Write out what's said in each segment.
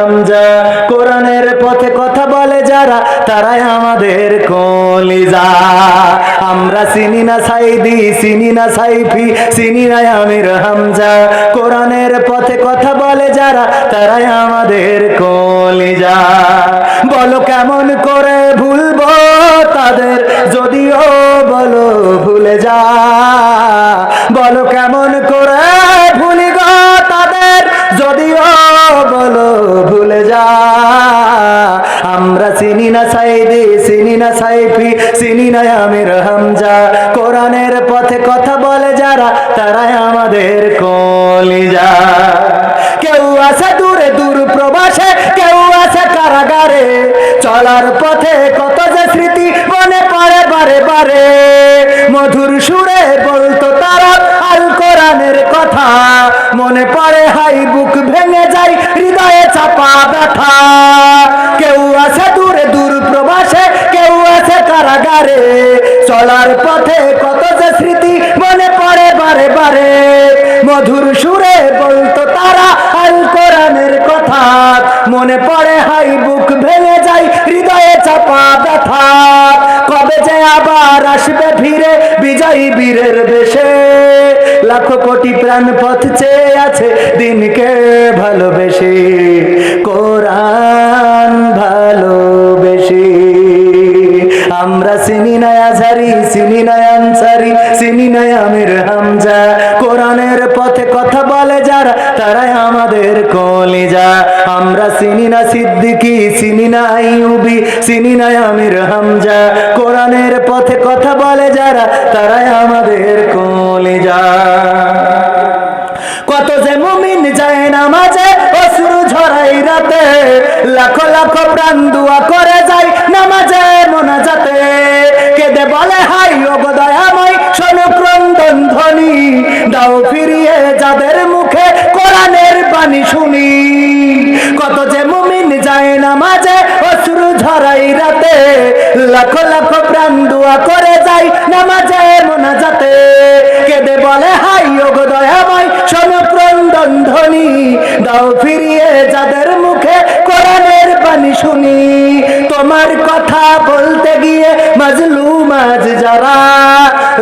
হামজা কোরআনের পথে কথা বলে যারা, তারাই আমাদের কলিজা। আমরা চিনি না সাইদি, চিনি না সাইফি, চিনি না আমির হামজা। কোরআনের পথে কথা বলে যারা, তারাই আমাদের কলিজা। বলো কেমন করে ভুলবো তাদের, যদিও বলো ভুলে যা। বলো কেমন করে ভুলি গো যদিও বলো ভুলে যা। আমরা চিনি না সাইদি, চিনি না সাইফি, চিনি না আমির হামজা। কোরআনের পথে কথা বলে যারা, তারাই আমাদের কলিজা। কেউ আছে দূরে, দূর প্রবাসে, কেউ আছে কারাগারে। চলার পথে কত যে স্মৃতি মনে পড়ে বারে বারে। মধুর সুরে কোরআনের কথা মনে পড়ে, হাই, বুক ভেঙে যায়, হৃদয়ে চাপা ব্যথা। কেউ আছে দূরে, দূর প্রবাসে, কেউ আছে কারাগারে। চলার পথে কত যে স্মৃতি মনে পড়ে বারে বারে। মধুর সুরে বলতো তারা আল কোরআনের কথা। মনে পড়ে, হাই, বুক ভেঙে যায়, হৃদয়ে চাপা ব্যথা। কবে যে আবার আসবে ফিরে, বিজয়ী বীরের লাখো কোটি প্রাণ পথ চেয়ে আছে দিনকে ভালোবেসে, কোরআন ভালোবেসে। আমরা চিনি না আজারি, চিনি না আনসারি, চিনি না হামজা। কোরআনের পথে কথা বলে যারা, তারাই আমাদের কলিজা। আমরা চিনি না সিদ্দিকি, চিনি না আইয়ুবি, চিনি না আমির হামজা। কোরআনের পথে কথা বলে যারা, তারাই আমাদের কলিজা। লাখো লাখো প্রাণ দুয়া করে যায় নামাজে মোনাজাতে। কেঁদে বলে, হাই ও দয়াময়, শোনো ক্রন্দন ধ্বনি, দাও ফিরিয়ে যাদের মুখে কোরআনের বাণী শুনি। কত যে মুমিন যায় নামাজে, অশ্রু ঝরাই রাতে, লাখো লাখো প্রাণ দুয়া করে যায় নামাজে মোনাজাতে। কেঁদে বলে, হাই ও দয়াময় কথা বলতে গিয়ে মাজলু মাঝ যারা,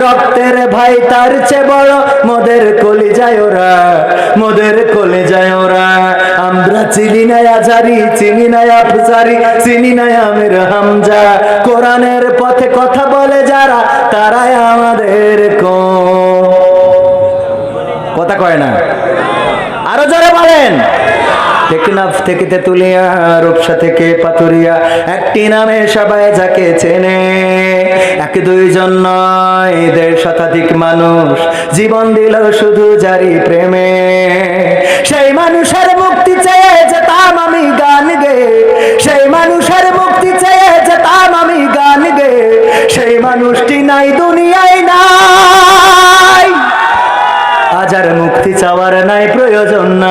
রক্তের ভাই তার চেয়ে বড় মোদের কলি যায় ওরা, মোদের কলে যায় ওরা। আমরা চিনি না আজারি, চিনি না আফসারি চিনি না আমির হামজা। কোরআনের পথে কথা বলে যারা, তারাই আমাদের কো কথা কয় না? আরও জোরে বলেন। টেকনাফ থেকে তেতুলিয়া রূপসা থেকে পাতুরিয়া একটি নামে সবাই যাকে চেনে, এক দুইজন নয় এদের শতাধিক মানুষ। জীবন দিল শুধু জারি প্রেমে। সেই মানুষের মুক্তি চেয়ে যেতাম আমি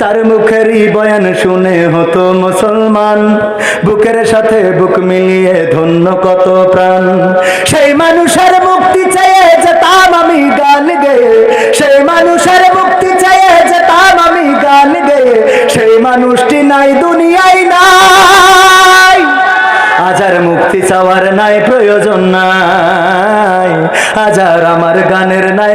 তার মুখেরই বয়ান শুনে হতো মুসলমান। বুকের সাথে বুক মিলিয়ে ধন্য কত প্রাণ। সেই মানুষের মুক্তি চেয়ে যেতাম আমি গান গেয়ে সেই মানুষের মুক্তি চেয়ে যেতাম আমি গান গেয়ে সেই মানুষটি নাই, দুনিয়ায় নাই। আজার মুক্তি চাওয়ার নাই, প্রয়োজন নাই। আজার আমার গানের নাই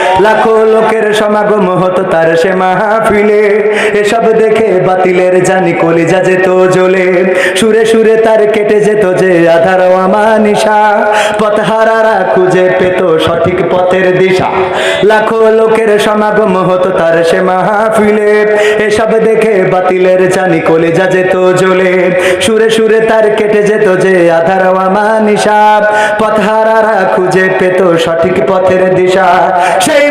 লাখো লোকের সমাগম হতো তার সে মাহফিলে। এসব দেখে বাতিলের জানি কলিজা যেত জ্বলে। সুরে সুরে তার কেটে যেত যে আধার আমানিশা। পথহারারা খুঁজে পেত সঠিক পথের দিশা। লাখো লোকের সমাগম হতো তার সে মাহফিলে। এসব দেখে বাতিলের জানি কলিজা যেত জ্বলে। সুরে সুরে তার কেটে যেত যে আধার আমানিশা। পথহারারা খুঁজে পেত সঠিক পথের দিশা। সেই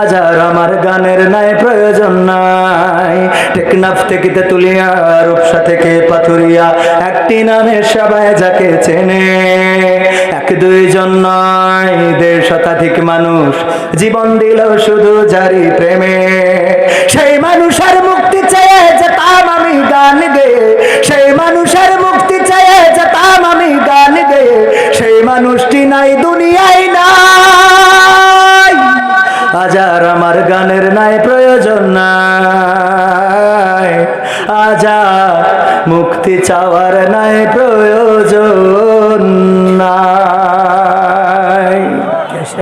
আজার আমার গানের নাই প্রয়োজন নাই। টেকনাফ থেকে তেতুলিয়া, রূপসা থেকে পাথুরিয়া, একটি নামে সবাই যাকে চেনে। এক দুইজন নয়, দেড় শতাধিক মানুষ জীবন দিল শুধু জারি প্রেমে। সেই মানুষের মুক্তি প্রয়োজন নাই। আজা মুক্তি চাওয়ার নাই প্রয়োজন।